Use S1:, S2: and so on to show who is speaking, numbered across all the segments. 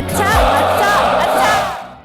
S1: 아차, 아차, 아차.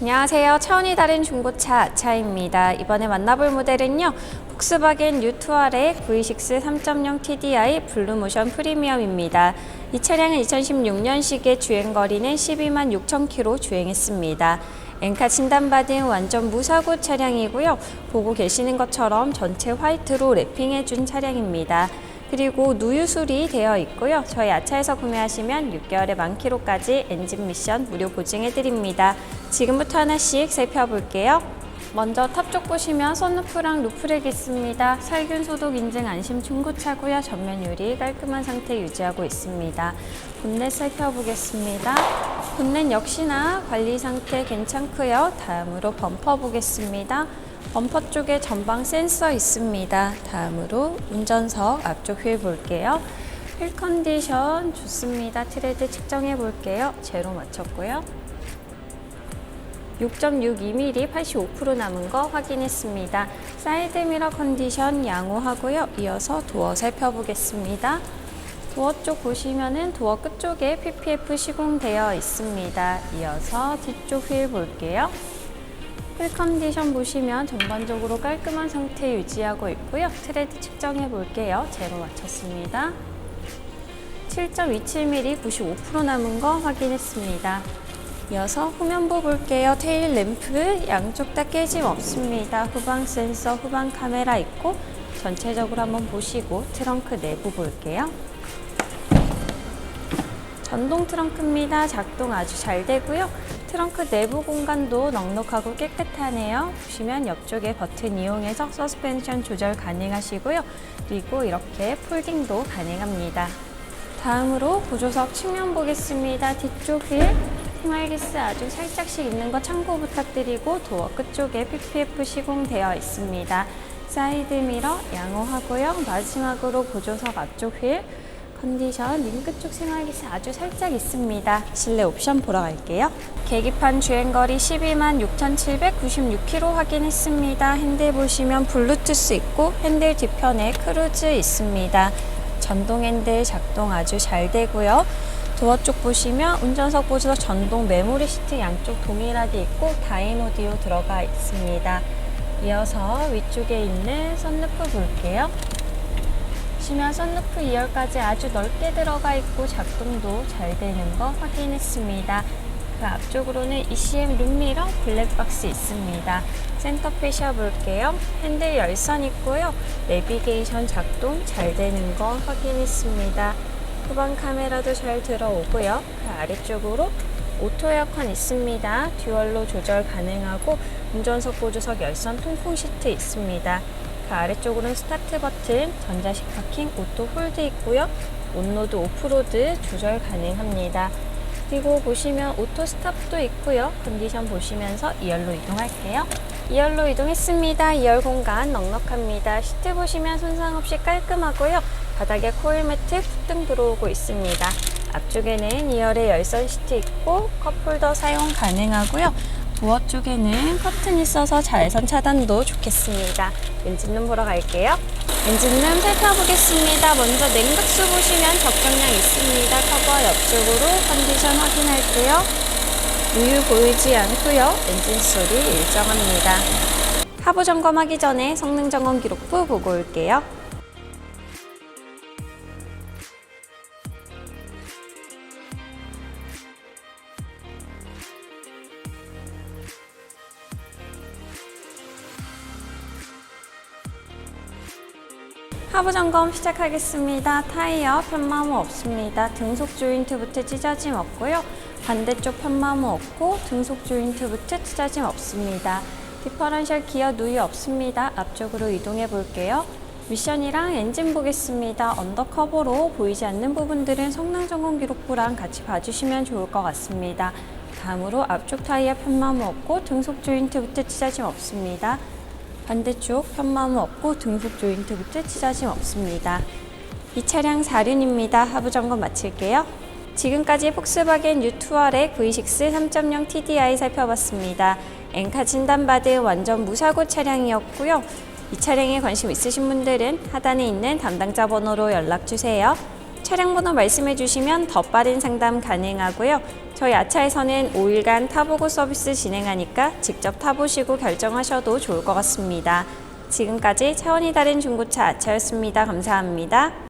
S1: 안녕하세요. 차원이 다른 중고차 아차입니다. 이번에 만나볼 모델은요. 폭스바겐 뉴투아레 V6 3.0 TDI 블루모션 프리미엄입니다. 이 차량은 2016년식에 주행거리는 12만 6천 킬로 주행했습니다. 엔카 진단받은 완전 무사고 차량이고요. 보고 계시는 것처럼 전체 화이트로 랩핑해준 차량입니다. 그리고 누유술이 되어 있고요. 저희 아차에서 구매하시면 6개월의 만 킬로까지 엔진 미션 무료 보증해 드립니다. 지금부터 하나씩 살펴볼게요. 먼저 탑 쪽 보시면 선루프랑 루프렉 있습니다. 살균 소독 인증 안심 중고차고요. 전면 유리 깔끔한 상태 유지하고 있습니다. 본넷 살펴보겠습니다. 본넷 역시나 관리 상태 괜찮고요. 다음으로 범퍼 보겠습니다. 범퍼 쪽에 전방 센서 있습니다. 다음으로 운전석 앞쪽 휠 볼게요. 휠 컨디션 좋습니다. 트레드 측정해 볼게요. 제로 맞췄고요. 6.62mm 85% 남은 거 확인했습니다. 사이드 미러 컨디션 양호하고요. 이어서 도어 살펴보겠습니다. 도어 쪽 보시면은 도어 끝쪽에 PPF 시공되어 있습니다. 이어서 뒤쪽 휠 볼게요. 휠 컨디션 보시면 전반적으로 깔끔한 상태 유지하고 있고요. 트레드 측정해 볼게요. 제로 맞췄습니다. 7.27mm 95% 남은 거 확인했습니다. 이어서 후면부 볼게요. 테일 램프 양쪽 다 깨짐 없습니다. 후방 센서, 후방 카메라 있고 전체적으로 한번 보시고 트렁크 내부 볼게요. 전동 트렁크입니다. 작동 아주 잘 되고요. 트렁크 내부 공간도 넉넉하고 깨끗하네요. 보시면 옆쪽에 버튼 이용해서 서스펜션 조절 가능하시고요. 그리고 이렇게 폴딩도 가능합니다. 다음으로 보조석 측면 보겠습니다. 뒤쪽 휠 히말기스 아주 살짝씩 있는 거 참고 부탁드리고 도어 끝쪽에 PPF 시공되어 있습니다. 사이드 미러 양호하고요. 마지막으로 보조석 앞쪽 휠 컨디션 링크 쪽 생활기스 아주 살짝 있습니다. 실내 옵션 보러 갈게요. 계기판 주행거리 12만 6,796km 확인했습니다. 핸들 보시면 블루투스 있고 핸들 뒤편에 크루즈 있습니다. 전동 핸들 작동 아주 잘 되고요. 도어 쪽 보시면 운전석 보조석 전동 메모리 시트 양쪽 동일하게 있고 다인 오디오 들어가 있습니다. 이어서 위쪽에 있는 선루프 볼게요. 보시면 선루프 2열까지 아주 넓게 들어가 있고 작동도 잘 되는 거 확인했습니다. 그 앞쪽으로는 ECM 룸미러 블랙박스 있습니다. 센터페시아 볼게요. 핸들 열선 있고요. 내비게이션 작동 잘 되는 거 확인했습니다. 후방 카메라도 잘 들어오고요. 그 아래쪽으로 오토 에어컨 있습니다. 듀얼로 조절 가능하고 운전석 보조석 열선 통풍 시트 있습니다. 그 아래쪽으로는 스타트 버튼, 전자식 파킹, 오토 홀드 있고요. 온로드, 오프로드 조절 가능합니다. 그리고 보시면 오토 스탑도 있고요. 컨디션 보시면서 2열로 이동할게요. 2열로 이동했습니다. 2열 공간 넉넉합니다. 시트 보시면 손상 없이 깔끔하고요. 바닥에 코일 매트 푹등 들어오고 있습니다. 앞쪽에는 2열에 열선 시트 있고 컵홀더 사용 가능하고요. 도어 쪽에는 커튼이 있어서 자외선 차단도 좋겠습니다. 엔진룸 보러 갈게요. 엔진룸 살펴보겠습니다. 먼저 냉각수 보시면 적정량 있습니다. 커버 옆쪽으로 컨디션 확인할게요. 우유 보이지 않고요. 엔진 소리 일정합니다. 하부 점검하기 전에 성능 점검 기록부 보고 올게요. 하부 점검 시작하겠습니다. 타이어 편마모 없습니다. 등속 조인트부터 찢어짐 없고요. 반대쪽 편마모 없고 등속 조인트부터 찢어짐 없습니다. 디퍼런셜 기어 누이 없습니다. 앞쪽으로 이동해 볼게요. 미션이랑 엔진 보겠습니다. 언더커버로 보이지 않는 부분들은 성능 점검 기록부랑 같이 봐주시면 좋을 것 같습니다. 다음으로 앞쪽 타이어 편마모 없고 등속 조인트부터 찢어짐 없습니다. 반대쪽 편마모 없고 등속 조인트부터 찢어짐 없습니다. 이 차량 4륜입니다. 하부 점검 마칠게요. 지금까지 폭스바겐 U2R의 V6 3.0 TDI 살펴봤습니다. 엔카 진단받은 완전 무사고 차량이었고요. 이 차량에 관심 있으신 분들은 하단에 있는 담당자 번호로 연락 주세요. 차량 번호 말씀해 주시면 더 빠른 상담 가능하고요. 저희 아차에서는 5일간 타보고 서비스 진행하니까 직접 타보시고 결정하셔도 좋을 것 같습니다. 지금까지 차원이 다른 중고차 아차였습니다. 감사합니다.